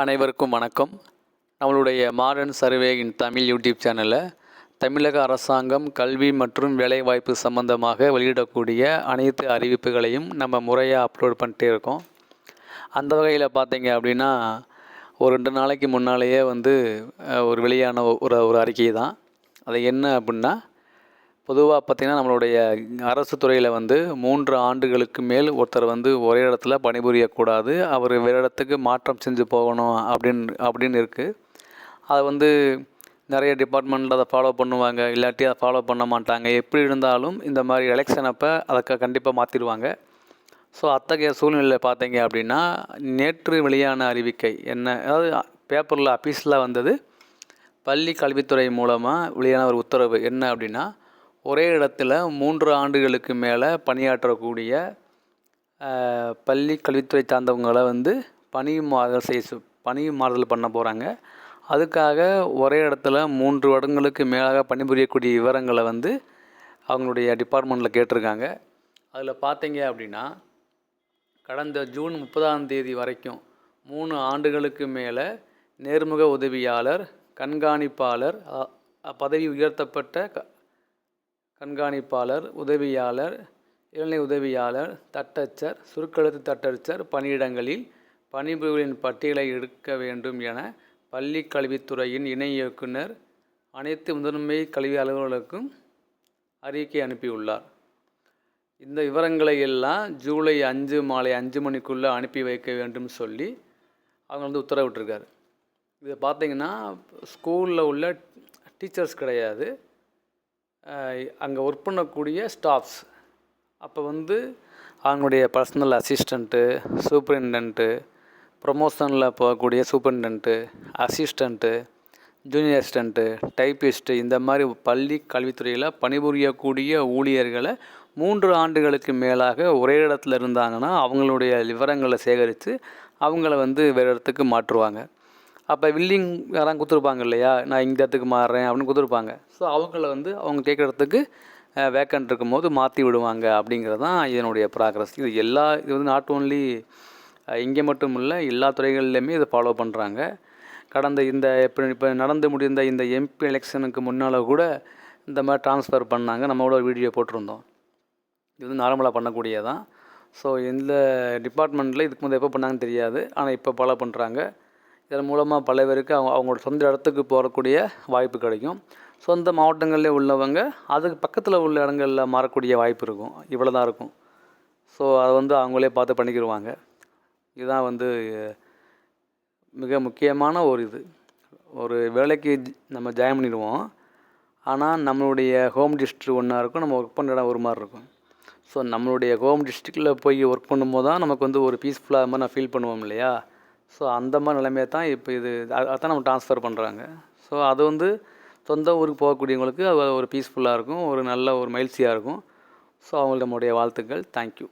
அனைவருக்கும் வணக்கம். நம்மளுடைய modern survey in Tamil YouTube சேனலில் தமிழக அரசாங்கம் கல்வி மற்றும் வேலைவாய்ப்பு சம்பந்தமாக வெளியிடக்கூடிய அனைத்து அறிவிப்புகளையும் நம்ம முறையாக அப்லோட் பண்ணிட்டே இருக்கோம். அந்த வகையில் பார்த்தீங்க அப்படின்னா ஒரு ரெண்டு நாளைக்கு முன்னாலேயே வந்து ஒரு வெளியான ஒரு ஒரு அறிக்கை தான். அது என்ன அப்படின்னா பொதுவாக பார்த்திங்கன்னா நம்மளுடைய அரசு துறையில் வந்து மூன்று ஆண்டுகளுக்கு மேல் ஒருத்தர் வந்து ஒரே இடத்துல பணிபுரியக்கூடாது. அவர் வேறு இடத்துக்கு மாற்றம் செஞ்சு போகணும் அப்படின்னு அப்படின்னு இருக்குது அதை வந்து நிறைய டிபார்ட்மெண்ட்டில் அதை ஃபாலோ பண்ணுவாங்க. இல்லாட்டி அதை ஃபாலோ பண்ண மாட்டாங்க. எப்படி இருந்தாலும் இந்த மாதிரி எலெக்ஷன் அப்போ அதை கண்டிப்பாக மாற்றிடுவாங்க ஸோ அத்தகைய சூழ்நிலையில் பார்த்தீங்க அப்படின்னா நேற்று வெளியான அறிவிக்கை என்ன? அதாவது பேப்பரில் அஃபீஸில் வந்தது பள்ளி கல்வித்துறை மூலமாக வெளியான ஒரு உத்தரவு என்ன அப்படின்னா ஒரே இடத்துல மூன்று ஆண்டுகளுக்கு மேலே பணியாற்றக்கூடிய பள்ளி கல்வித்துறை சார்ந்தவங்களை வந்து பணி மாறுதல் செய்ய பணி மாறுதல் பண்ண போகிறாங்க அதுக்காக ஒரே இடத்துல மூன்று வருடங்களுக்கு மேலாக பணிபுரியக்கூடிய விவரங்களை வந்து அவங்களுடைய டிபார்ட்மெண்ட்டில் கேட்டிருக்காங்க. அதில் பார்த்தீங்க அப்படின்னா கடந்த ஜூன் முப்பதாம் தேதி வரைக்கும் மூணு ஆண்டுகளுக்கு மேலே நேர்முக உதவியாளர் கண்காணிப்பாளர் பதவி உயர்த்தப்பட்ட க கண்காணிப்பாளர் உதவியாளர் இளநிலை உதவியாளர் தட்டச்சர் சுருக்கெழுத்து தட்டச்சர் பணியிடங்களில் பணிபுரிகளின் பட்டியலை எடுக்க வேண்டும் என பள்ளி கல்வித்துறையின் இணை இயக்குனர் அனைத்து முதன்மை கல்வி அலுவலர்களுக்கும் அறிக்கை அனுப்பியுள்ளார். இந்த விவரங்களை எல்லாம் ஜூலை அஞ்சு மாலை அஞ்சு மணிக்குள்ளே அனுப்பி வைக்க வேண்டும் சொல்லி அவங்க வந்து உத்தரவிட்டிருக்காரு. இதை பார்த்தீங்கன்னா ஸ்கூலில் உள்ள டீச்சர்ஸ் கிடையாது. அங்கே ஒர்க் பண்ணக்கூடிய ஸ்டாஃப்ஸ் அப்போ வந்து அவங்களுடைய பர்சனல் அசிஸ்டண்ட்டு சூப்பரிண்டென்ட்டு ப்ரொமோஷனில் போகக்கூடிய superintendent assistant junior assistant typist இந்த மாதிரி பள்ளி கல்வித்துறையில் பணிபுரியக்கூடிய ஊழியர்களை மூன்று ஆண்டுகளுக்கு மேலாக ஒரே இடத்துல இருந்தாங்கன்னா அவங்களுடைய விவரங்களை சேகரித்து அவங்கள வந்து வேறு இடத்துக்கு மாற்றுவாங்க. அப்போ வில்லிங் யாராவது கொடுத்துருப்பாங்க இல்லையா? நான் இந்த இடத்துக்கு மாறுறேன் அப்படின்னு கொடுத்துருப்பாங்க. ஸோ அவங்கள வந்து அவங்க கேட்குற இடத்துக்கு வேக்கண்ட் இருக்கும்போது மாற்றி விடுவாங்க அப்படிங்கிறது தான் இதனுடைய ப்ராக்ரஸ் இது எல்லா இது வந்து நாட் ஓன்லி இங்கே மட்டும் இல்லை எல்லா துறைகள்லையுமே இதை ஃபாலோ பண்ணுறாங்க கடந்த இந்த இப்போ இப்போ நடந்து முடிந்த இந்த எம்பி எலெக்ஷனுக்கு முன்னால் கூட இந்த மாதிரி ட்ரான்ஸ்ஃபர் பண்ணாங்க. நம்மளோட ஒரு வீடியோ போட்டிருந்தோம். இது வந்து நார்மலாக பண்ணக்கூடியதான் ஸோ இந்த டிபார்ட்மெண்ட்டில் இதுக்கு முந்தைய எப்போ பண்ணாங்கன்னு தெரியாது. ஆனால் இப்போ ஃபாலோ பண்ணுறாங்க இதன் மூலமாக பல பேருக்கு அவங்க அவங்களோட சொந்த இடத்துக்கு போகக்கூடிய வாய்ப்பு கிடைக்கும். சொந்த மாவட்டங்களில் உள்ளவங்க அதுக்கு பக்கத்தில் உள்ள இடங்களில் மாறக்கூடிய வாய்ப்பு இருக்கும். இவ்வளோ தான் இருக்கும். ஸோ அதை வந்து அவங்களே பார்த்து பண்ணிக்கிடுவாங்க இதுதான் வந்து மிக முக்கியமான ஒரு இது. ஒரு வேலைக்கு நம்ம ஜாயின் பண்ணிடுவோம். ஆனால் நம்மளுடைய ஹோம் டிஸ்ட்ரிக் ஒன்றா இருக்கும் நம்ம ஒர்க் பண்ணுற இடம் ஒரு மாதிரி இருக்கும். ஸோ நம்மளுடைய ஹோம் டிஸ்ட்ரிக்டில் போய் ஒர்க் பண்ணும்போது தான் நமக்கு வந்து ஒரு பீஸ்ஃபுல்லாக மாதிரி நான் ஃபீல் பண்ணுவோம் இல்லையா? ஸோ அந்த மாதிரி நிலைமையை தான் இப்போ இது அ- அதான் நம்ம ட்ரான்ஸ்ஃபர் பண்ணுறாங்க ஸோ அது வந்து சொந்த ஊருக்கு போகக்கூடியவங்களுக்கு அது ஒரு பீஸ்ஃபுல்லாக இருக்கும் ஒரு நல்ல ஒரு மகிழ்ச்சியாக இருக்கும். ஸோ அவங்களுக்கு நம்மளுடைய வாழ்த்துக்கள் தேங்க்யூ